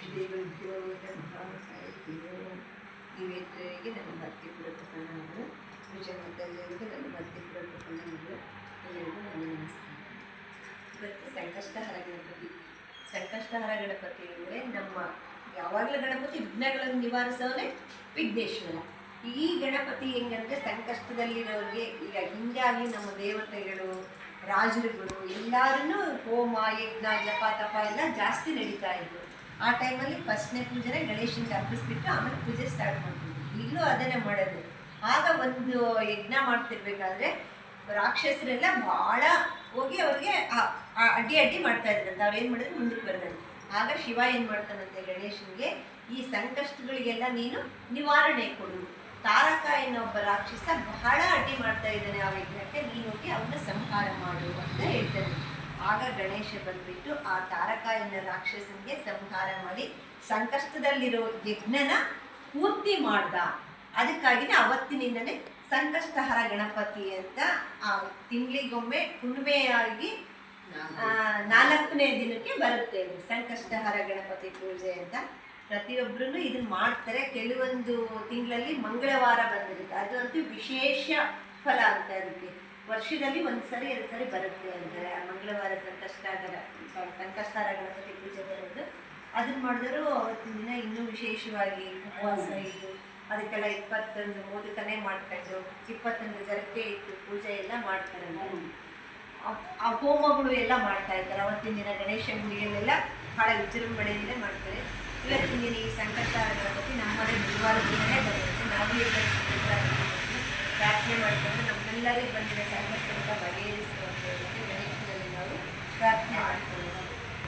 ಶ್ರೀಗುರುಭ್ಯೋ ನಮಃ ಓಂ ನಿವೇದ್ಯರಿಗೆ ನನ್ನ ಭಕ್ತಿ ಪುರತಕ್ಕನಾದರು ವಿಜಯಮತಲ್ಲರಿಗೂ ನನ್ನ ಭಕ್ತಿ ಪುರತಕ್ಕನಾದರು ಎಲ್ಲರಿಗೂ ನನ್ನ ನಮಸ್ಕಾರ ಇವತ್ತು ಸಂಕಷ್ಟಹರ ಗಣಪತಿ ಸಂಕಷ್ಟಹರ ಗಣಪತಿ ಅಂದರೆ ನಮ್ಮ ಯಾವಾಗಲೂ ಗಣಪತಿ ವಿಘ್ನಗಳನ್ನು ನಿವಾರಿಸೋನೆ ವಿಘ್ನೇಶ್ವರ ಈ ಗಣಪತಿ ಹೆಂಗಂದ್ರೆ ಸಂಕಷ್ಟದಲ್ಲಿರೋರಿಗೆ ಈಗ ಹಿಂಗಾಗಿ ನಮ್ಮ ದೇವತೆಗಳು ರಾಜರುಗಳು ಎಲ್ಲಾರನ್ನು ಹೋಮ ಯಜ್ಞ ಜಪ ತಪ ಎಲ್ಲ ಜಾಸ್ತಿ ನಡೀತಾ ಇದ್ರು ಆ ಟೈಮಲ್ಲಿ ಫಸ್ಟ್ನೇ ಪೂಜೆನೇ ಗಣೇಶನಿಗೆ ಅರ್ಪಿಸ್ಬಿಟ್ಟು ಆಮೇಲೆ ಪೂಜೆ ಸ್ಟಾರ್ಟ್ ಮಾಡ್ತೀವಿ. ಈಗಲೂ ಅದನ್ನೇ ಮಾಡೋದು. ಆಗ ಒಂದು ಯಜ್ಞ ಮಾಡ್ತಿರ್ಬೇಕಾದ್ರೆ ರಾಕ್ಷಸರೆಲ್ಲ ಭಾಳ ಹೋಗಿ ಅವ್ರಿಗೆ ಅಡ್ಡಿ ಅಡ್ಡಿ ಮಾಡ್ತಾ ಇದ್ರಂತ. ಅವ್ರು ಏನು ಮಾಡಿದ್ರು ಮುಂದಕ್ಕೆ ಬರ್ತಾರೆ ಆಗ ಶಿವ ಏನು ಮಾಡ್ತಾನಂತೆ ಗಣೇಶನಿಗೆ, ಈ ಸಂಕಷ್ಟಗಳಿಗೆಲ್ಲ ನೀನು ನಿವಾರಣೆ ಕೊಡು. ತಾರಕ ಎನ್ನೋ ಒಬ್ಬ ರಾಕ್ಷಸ ಬಹಳ ಅಡ್ಡಿ ಮಾಡ್ತಾ ಇದ್ದಾನೆ ಆ ಯಜ್ಞಕ್ಕೆ. ನೀನು ಹೋಗಿ ಅವನ್ನ ಸಂಹಾರ ಮಾಡು ಅಂತ ಹೇಳ್ತಾನೆ ಆಗ ಗಣೇಶ ಬಂದ್ಬಿಟ್ಟು ಆ ತಾರಕ ಎನ್ನ ರಾಕ್ಷಸನಿಗೆ ಸಂಹಾರ ಮಾಡಿ ಸಂಕಷ್ಟದಲ್ಲಿರೋ ಯಜ್ಞನ ಪೂರ್ತಿ ಮಾಡ್ದ. ಅದಕ್ಕಾಗಿನೇ ಅವತ್ತಿನಿಂದನೇ ಸಂಕಷ್ಟಹರ ಗಣಪತಿ ಅಂತ ಆ ತಿಂಗಳಿಗೊಮ್ಮೆ ಹುಣ್ಣಿಮೆಯಾಗಿ ನಾಲ್ಕನೇ ದಿನಕ್ಕೆ ಬರುತ್ತೆ ಸಂಕಷ್ಟಹರ ಗಣಪತಿ ಪೂಜೆ ಅಂತ. ಪ್ರತಿಯೊಬ್ಬರೂ ಇದನ್ನ ಮಾಡ್ತಾರೆ. ಕೆಲವೊಂದು ತಿಂಗಳಲ್ಲಿ ಮಂಗಳವಾರ ಬಂದಿರುತ್ತೆ. ಅದು ಅಂತೂ ವಿಶೇಷ ಫಲ ಅಂತ ಅದಕ್ಕೆ. ವರ್ಷದಲ್ಲಿ ಒಂದು ಸರಿ ಎರಡು ಸರಿ ಬರುತ್ತೆ ಅಂತಾರೆ ಆ ಮಂಗಳವಾರ ಸಂಕಷ್ಟಾಗರ ಸಂಕಷ್ಟಾರಗಳ ಗಣಪತಿ ಪೂಜೆ ಬರೋದು. ಅದನ್ನ ಮಾಡಿದ್ರು ಅವತ್ತಿನ ದಿನ ಇನ್ನೂ ವಿಶೇಷವಾಗಿ ಉಪವಾಸ ಇದ್ದು, ಅದಕ್ಕೆಲ್ಲ ಇಪ್ಪತ್ತೊಂದು ಮೋದಕನೇ ಮಾಡ್ಕೊಂಡು, ಇಪ್ಪತ್ತೊಂದು ಗರಕೆ ಇಟ್ಟು ಪೂಜೆ ಎಲ್ಲ ಮಾಡ್ತಾರೆ ಆ- ಹೋಮಗಳು ಎಲ್ಲ ಮಾಡ್ತಾ ಇರ್ತಾರೆ. ಅವತ್ತಿನ ದಿನ ಗಣೇಶ ಗುಡಿಯಲ್ಲೆಲ್ಲ ಬಹಳ ವಿಜೃಂಭಣೆಯಿಂದ ಮಾಡ್ತಾರೆ. ಇವತ್ತಿನ ದಿನ ಈ ಸಂಕಷ್ಟ la responsabilidad de los caballeros